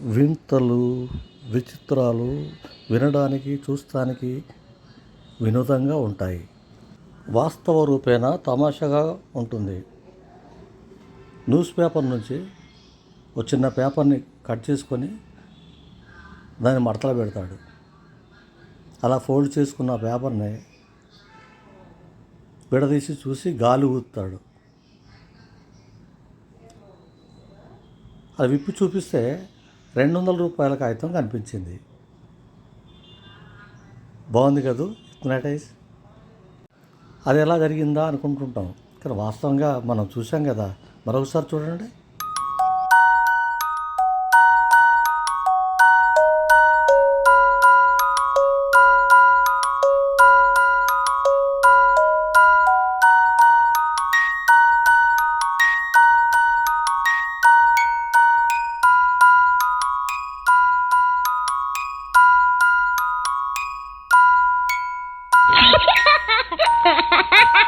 వింతలు విచిత్రాలు వినడానికి చూస్తానికి వినోదంగా ఉంటాయి. వాస్తవ రూపేణ తమాషాగా ఉంటుంది. న్యూస్ పేపర్ నుంచి ఒక చిన్న పేపర్ని కట్ చేసుకొని దాన్ని మడతలు పెడతాడు. అలా ఫోల్డ్ చేసుకున్న పేపర్ని విడదీసి చూసి గాలి ఊదుతాడు అది విప్పి చూపిస్తే రెండు వందల రూపాయల కాగితం కనిపించింది. బాగుంది కదూ? హిప్నటైజ్ అది ఎలా జరిగిందా అనుకుంటుంటాం. కానీ వాస్తవంగా మనం చూసాం కదా. మరొకసారి చూడండి. ha ha ha